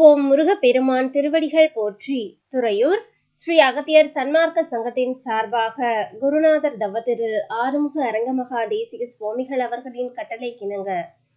ஓம் முருகப்பெருமான் திருவடிகள் போற்றி துறையூர் ஸ்ரீ அகத்தியர் சன்மார்க்க சங்கத்தின் சார்பாக குருநாதர் தவத்திரு ஆறுமுக அரங்கமகா தேசிக சுவாமிகள் அவர்களின் கட்டளை கிணங்க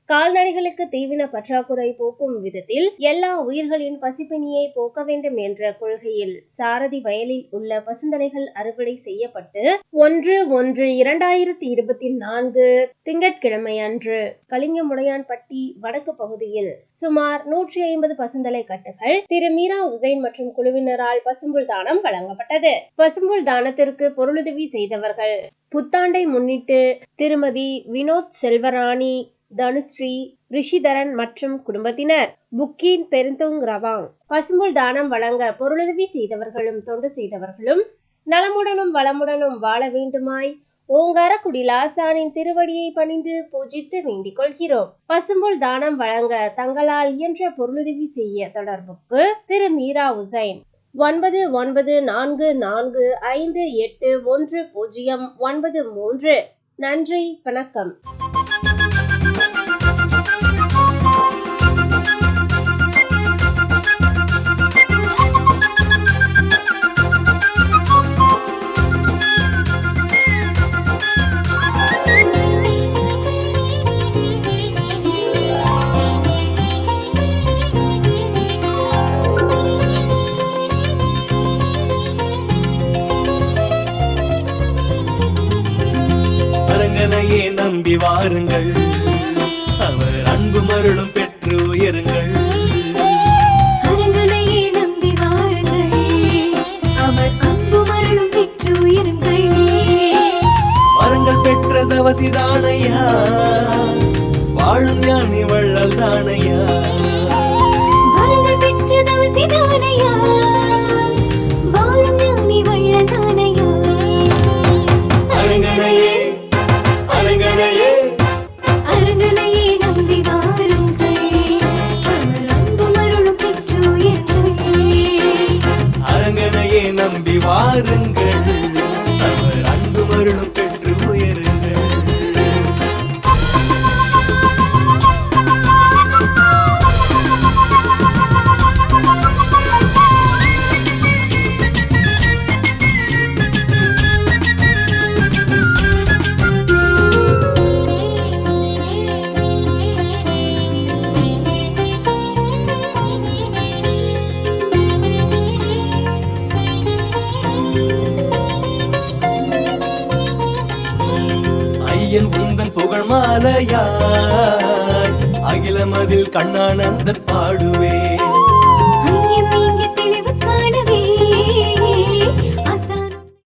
கால்நடைகளுக்கு தீவின பற்றாக்குறை போக்கும் விதத்தில் எல்லா உயிர்களின் பசிப்பினியை போக்க வேண்டும் என்ற கொள்கையில் சாரதி வயலில் உள்ள பசுந்தலைகள் அறுவடை செய்யப்பட்டு ஒன்று ஒன்று இரண்டாயிரத்தி இருபத்தி நான்கு திங்கட்கிழமை அன்று கலிங்கமுடையான்பட்டி வடக்கு பகுதியில் சுமார் நூற்றி ஐம்பது பசுந்தலை கட்டுகள் திரு மீரா உசைன் மற்றும் குழுவினரால் பசும்புல் தானம் வழங்கப்பட்டது. பசும்புல் தானத்திற்கு பொருளுதவி செய்தவர்கள் புத்தாண்டை முன்னிட்டு திருமதி வினோத் செல்வராணி தனுஸ்ரீ ரிஷிதரன் மற்றும் குடும்பத்தினர். Bukit Beruntung Rawang. பசும்புல் தானம் வழங்க பொருளுதவி செய்தவர்களும் தொண்டு செய்தவர்களும் நலமுடனும் வளமுடனும் வாழ வேண்டுமாய் ஓங்காரக்குடி லாசானின் திருவடியை பணிந்து பூஜித்து வேண்டிக் கொள்கிறோம். பசும்புல் தானம் வழங்க தங்களால் இயன்ற பொருளுதவி செய்ய தொடர்புக்கு திரு மீரா உசைன். ஒன்பது ஒன்பது நான்கு நான்கு ஐந்து எட்டு ஒன்று பூஜ்ஜியம் ஒன்பது மூன்று. நன்றி வணக்கம். அரங்கனையே நம்பி வாருங்கள். அவர் அன்பு மருளும் பெற்று உயருங்கள். பெற்று தவசிதானையா? வாருங்கள். அவர் அன்பு மருளும் ஐயன் உந்தன் புகழ் மாலையாய். அகிலமதில் கண்ணானந்த பாடுவேன்.